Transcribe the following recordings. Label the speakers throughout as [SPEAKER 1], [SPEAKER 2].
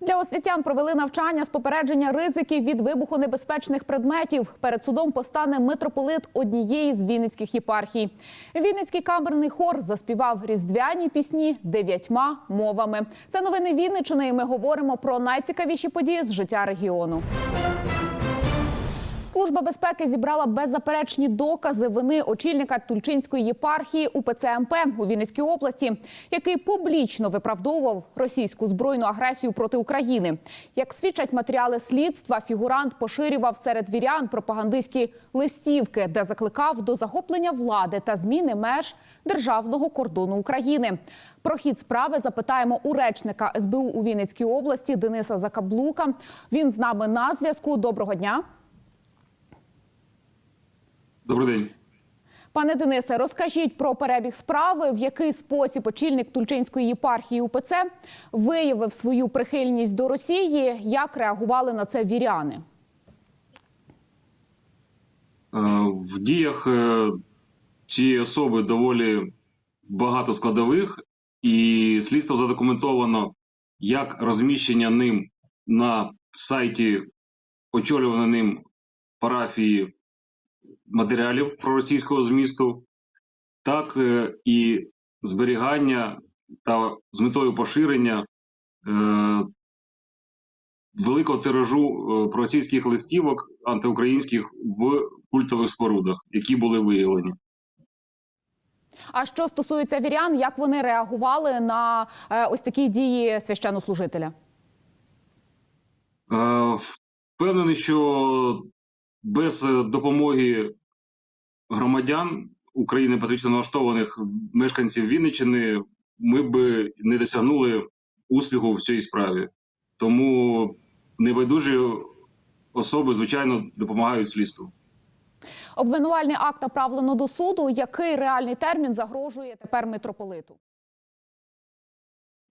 [SPEAKER 1] Для освітян провели навчання з попередження ризиків від вибухонебезпечних предметів. Перед судом постане митрополит однієї з вінницьких єпархій. Вінницький камерний хор заспівав різдвяні пісні дев'ятьма мовами. Це новини Вінничини. і Ми говоримо про найцікавіші події з життя регіону. Служба безпеки зібрала беззаперечні докази вини очільника Тульчинської єпархії УПЦ МП у Вінницькій області, який публічно виправдовував російську збройну агресію проти України. Як свідчать матеріали слідства, фігурант поширював серед вірян пропагандистські листівки, де закликав до захоплення влади та зміни меж державного кордону України. Про хід справи запитаємо у речника СБУ у Вінницькій області Дениса Закаблука. Він з нами на зв'язку. Доброго дня.
[SPEAKER 2] Добрий день.
[SPEAKER 1] Пане Денисе, розкажіть про перебіг справи, в який спосіб очільник Тульчинської єпархії УПЦ виявив свою прихильність до Росії. Як реагували на це віряни?
[SPEAKER 2] Е, В діях е, цієї особи доволі багато складових, і слідство задокументовано як розміщення ним на сайті очолюваної ним парафії матеріалів проросійського змісту, так е, і зберігання та з метою поширення е, великого тиражу е, проросійських листівок антиукраїнських в культових спорудах, які були виявлені.
[SPEAKER 1] А що стосується вірян, як вони реагували на ось такі дії священнослужителя?
[SPEAKER 2] Впевнений, що без е, допомоги громадян України патріотично налаштованих мешканців Вінниччини ми б не досягнули успіху в цій справі. Тому небайдужі особи, звичайно, допомагають слідству.
[SPEAKER 1] Обвинувальний акт направлено до суду. Який реальний термін загрожує тепер митрополиту?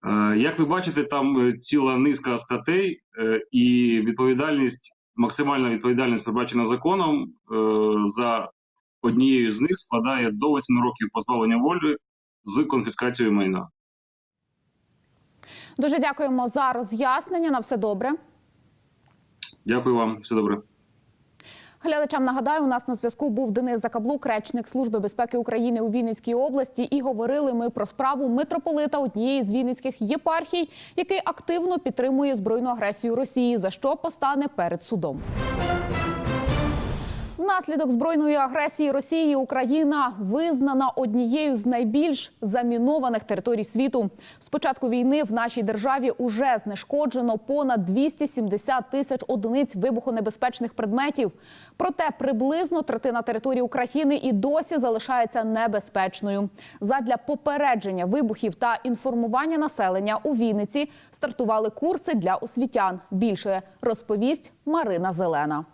[SPEAKER 2] Е, Як ви бачите, там е, ціла низка статей, і відповідальність, максимальна відповідальність, передбачена законом, е, за однією з них складає до 8 років позбавлення волі з конфіскацією майна.
[SPEAKER 1] Дуже дякуємо за роз'яснення. На все добре.
[SPEAKER 2] Дякую вам, все добре.
[SPEAKER 1] Глядачам нагадаю, у нас на зв'язку був Денис Закаблук, речник Служби безпеки України у Вінницькій області. І говорили ми про справу митрополита однієї з вінницьких єпархій, який активно підтримує збройну агресію Росії, за що постане перед судом. Внаслідок збройної агресії Росії Україна визнана однією з найбільш замінованих територій світу. З початку війни в нашій державі уже знешкоджено понад 270 тисяч одиниць вибухонебезпечних предметів. Проте приблизно третина території України і досі залишається небезпечною. Задля попередження вибухів та інформування населення у Вінниці стартували курси для освітян. Більше розповість Марина Зелена.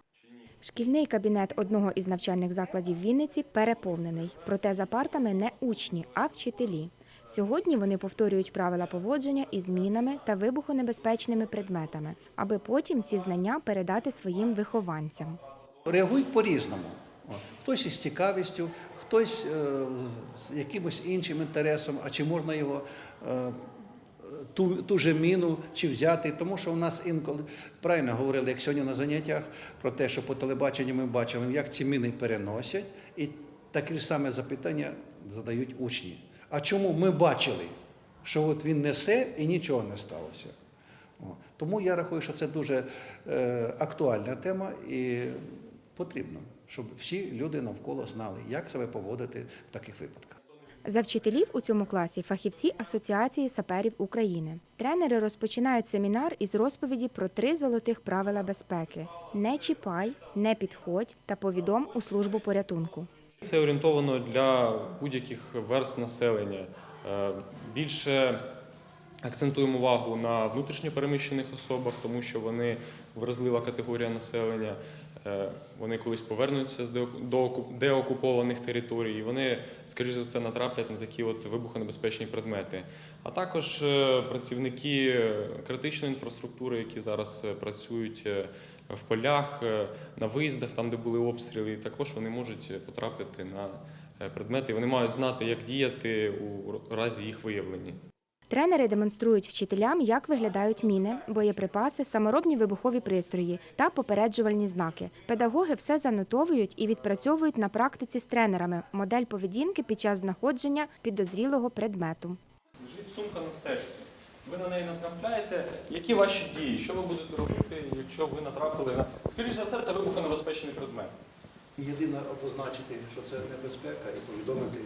[SPEAKER 3] Шкільний кабінет одного із навчальних закладів Вінниці переповнений. Проте за партами не учні, а вчителі. Сьогодні вони повторюють правила поводження із мінами та вибухонебезпечними предметами, аби потім ці знання передати своїм вихованцям.
[SPEAKER 4] реагують по-різному. Хтось із цікавістю, хтось е, з якимось іншим інтересом, а чи можна його е, ту, ту же міну чи взяти, тому що у нас інколи правильно говорили, як сьогодні на заняттях, про те, що по телебаченню ми бачимо, як ці міни переносять, і таке ж саме запитання задають учні. А чому ми бачили, що от він несе і нічого не сталося? Тому я рахую, що це дуже е, актуальна тема і потрібно, щоб всі люди навколо знали, як себе поводити в таких випадках.
[SPEAKER 3] За вчителів у цьому класі фахівці Асоціації саперів України. Тренери розпочинають семінар із розповіді про три золотих правила безпеки: не чіпай, не підходь та повідом у службу порятунку.
[SPEAKER 5] Це орієнтовано для будь-яких верст населення. Е, Більше акцентуємо увагу на внутрішньо переміщених особах, тому що вони вразлива категорія населення. Е, Вони колись повернуться з деоку- деокупованих територій, і вони, скоріш за все, натраплять на такі от вибухонебезпечні предмети. А також е, працівники критичної інфраструктури, які зараз е, працюють в полях, на виїздах, там де були обстріли. Також вони можуть потрапити на предмети. Вони мають знати, як діяти у разі їх виявлення.
[SPEAKER 3] Тренери демонструють вчителям, як виглядають міни, боєприпаси, саморобні вибухові пристрої та попереджувальні знаки. Педагоги все занотовують і відпрацьовують на практиці з тренерами модель поведінки під час знаходження підозрілого предмету.
[SPEAKER 5] Лежить сумка на стежці. Ви на неї натрапляєте. Які ваші дії? Що ви будете робити, якщо ви натрапили на скоріш за все, це вибухонебезпечний предмет.
[SPEAKER 4] Єдине обозначити, що це небезпека, і повідомити.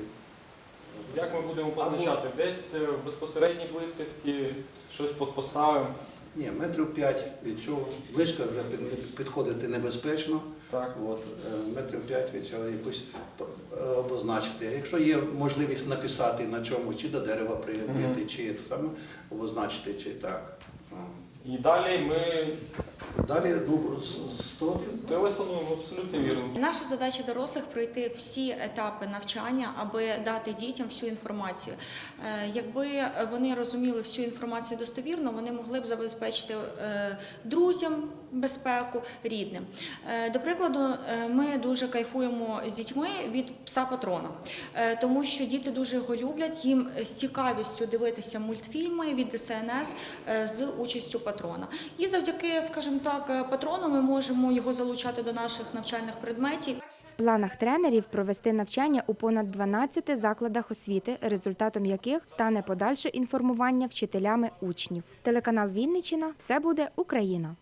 [SPEAKER 5] Як ми будемо позначати? Десь е, в безпосередній близькості щось поставимо.
[SPEAKER 4] Ні, метрів 5 від цього. Близько вже під- підходити небезпечно.
[SPEAKER 5] Так.
[SPEAKER 4] От, е, метрів 5 від цього якось е, обозначити. Якщо є можливість написати на чомусь, чи до дерева прилепити, чи саме обозначити, чи так.
[SPEAKER 5] І далі ми
[SPEAKER 4] Далі ну, того
[SPEAKER 5] телефонуємо абсолютно вірно.
[SPEAKER 6] Наша задача дорослих пройти всі етапи навчання, аби дати дітям всю інформацію. Е, Якби вони розуміли всю інформацію достовірно, вони могли б забезпечити е, друзям безпеку, рідним. Е, До прикладу, ми дуже кайфуємо з дітьми від пса патрона, тому що діти дуже його люблять. Їм з цікавістю дивитися мультфільми від ДСНС з участю патрона. І завдяки, скажімо так, е, патрону ми можемо його залучати до наших навчальних предметів.
[SPEAKER 3] В планах тренерів провести навчання у понад 12 закладах освіти, результатом яких стане подальше інформування вчителями учнів. Телеканал Вінничина все буде Україна.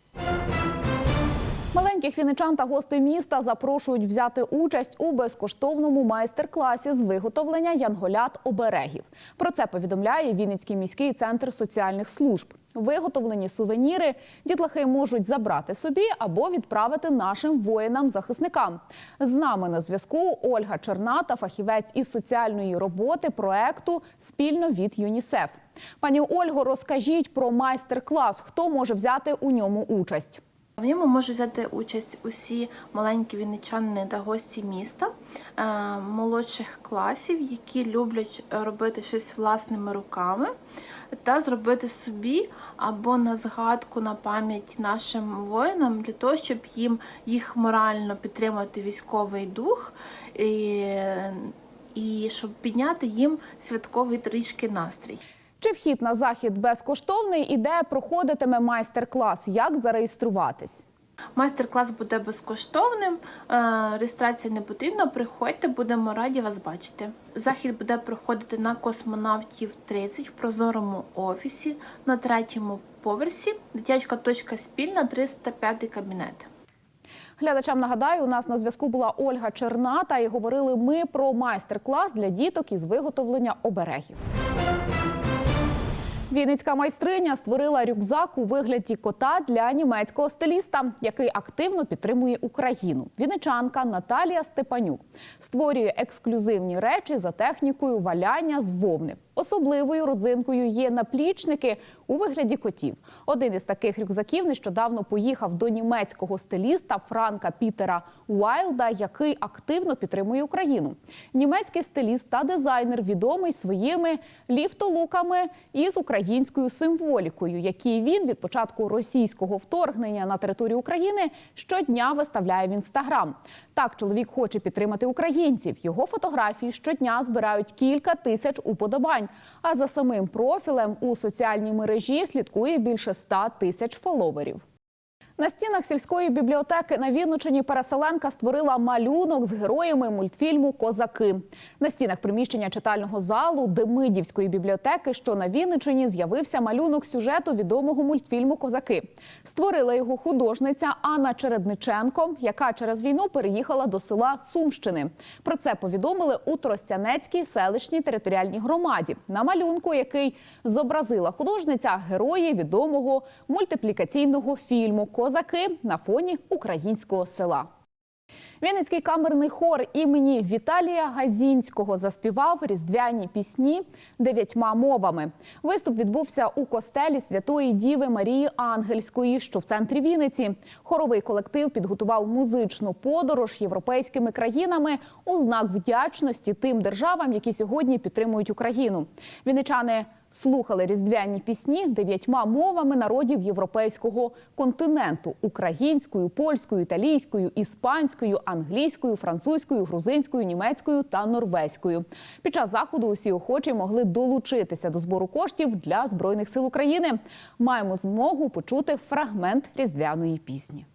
[SPEAKER 1] Маленьких вінничан та гостей міста запрошують взяти участь у безкоштовному майстер-класі з виготовлення янголят оберегів. Про це повідомляє Вінницький міський центр соціальних служб. Виготовлені сувеніри дітлахи можуть забрати собі або відправити нашим воїнам-захисникам. З нами на зв'язку Ольга Черната, фахівець із соціальної роботи проекту спільно від ЮНІСЕФ. Пані Ольго, розкажіть про майстер-клас. Хто може взяти у ньому участь?
[SPEAKER 7] В ньому можуть взяти участь усі маленькі вінничани та гості міста е, молодших класів, які люблять робити щось власними руками, та зробити собі або на згадку на пам'ять нашим воїнам для того, щоб їм їх морально підтримати військовий дух і, і щоб підняти їм святковий трішки настрій.
[SPEAKER 1] Чи вхід на захід безкоштовний і де проходитиме майстер-клас? Як зареєструватись?
[SPEAKER 7] Майстер-клас буде безкоштовним, е, реєстрація не потрібна. Приходьте, будемо раді вас бачити. Захід буде проходити на космонавтів 30 в прозорому офісі на третьому поверсі. Дитячка точка спільна, 305 кабінет.
[SPEAKER 1] Глядачам нагадаю, у нас на зв'язку була Ольга Черната, і говорили ми про майстер-клас для діток із виготовлення оберегів. Вінницька майстриня створила рюкзак у вигляді кота для німецького стиліста, який активно підтримує Україну. Вінничанка Наталія Степанюк створює ексклюзивні речі за технікою валяння з вовни. Особливою родзинкою є наплічники у вигляді котів. Один із таких рюкзаків нещодавно поїхав до німецького стиліста Франка Пітера Уайлда, який активно підтримує Україну. Німецький стиліст та дизайнер відомий своїми ліфтолуками із українською символікою, які він від початку російського вторгнення на територію України щодня виставляє в інстаграм. Так чоловік хоче підтримати українців. Його фотографії щодня збирають кілька тисяч уподобань. А за самим профілем у соціальній мережі слідкує більше ста тисяч фоловерів. На стінах сільської бібліотеки на Вінничині переселенка створила малюнок з героями мультфільму Козаки. На стінах приміщення читального залу Демидівської бібліотеки, що на Вінничині, з'явився малюнок сюжету відомого мультфільму Козаки. Створила його художниця Анна Чередниченко, яка через війну переїхала до села Сумщини. Про це повідомили у Тростянецькій селищній територіальній громаді. На малюнку, який зобразила художниця, герої відомого мультиплікаційного фільму Козаки на фоні українського села. Вінницький камерний хор імені Віталія Газінського заспівав різдвяні пісні дев'ятьма мовами. Виступ відбувся у костелі Святої Діви Марії Ангельської, що в центрі Вінниці. Хоровий колектив підготував музичну подорож європейськими країнами у знак вдячності тим державам, які сьогодні підтримують Україну. Вінничани Слухали різдвяні пісні дев'ятьма мовами народів європейського континенту: українською, польською, італійською, іспанською, англійською, французькою, грузинською, німецькою та норвезькою. Під час заходу усі охочі могли долучитися до збору коштів для збройних сил України. Маємо змогу почути фрагмент різдвяної пісні.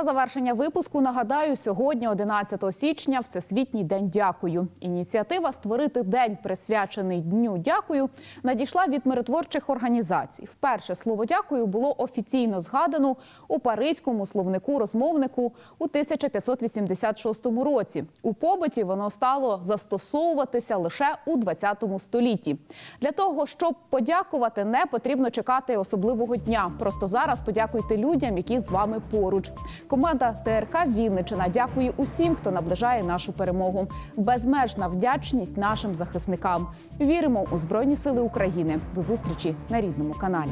[SPEAKER 1] На завершення випуску нагадаю, сьогодні, 11 січня, Всесвітній день дякую. Ініціатива створити день присвячений дню дякую надійшла від миротворчих організацій. Вперше слово дякую було офіційно згадано у паризькому словнику розмовнику у 1586 році. У побуті воно стало застосовуватися лише у 20 столітті. Для того щоб подякувати, не потрібно чекати особливого дня. Просто зараз подякуйте людям, які з вами поруч. Команда ТРК Вінничина дякує усім, хто наближає нашу перемогу. Безмежна вдячність нашим захисникам. Віримо у Збройні Сили України. До зустрічі на рідному каналі.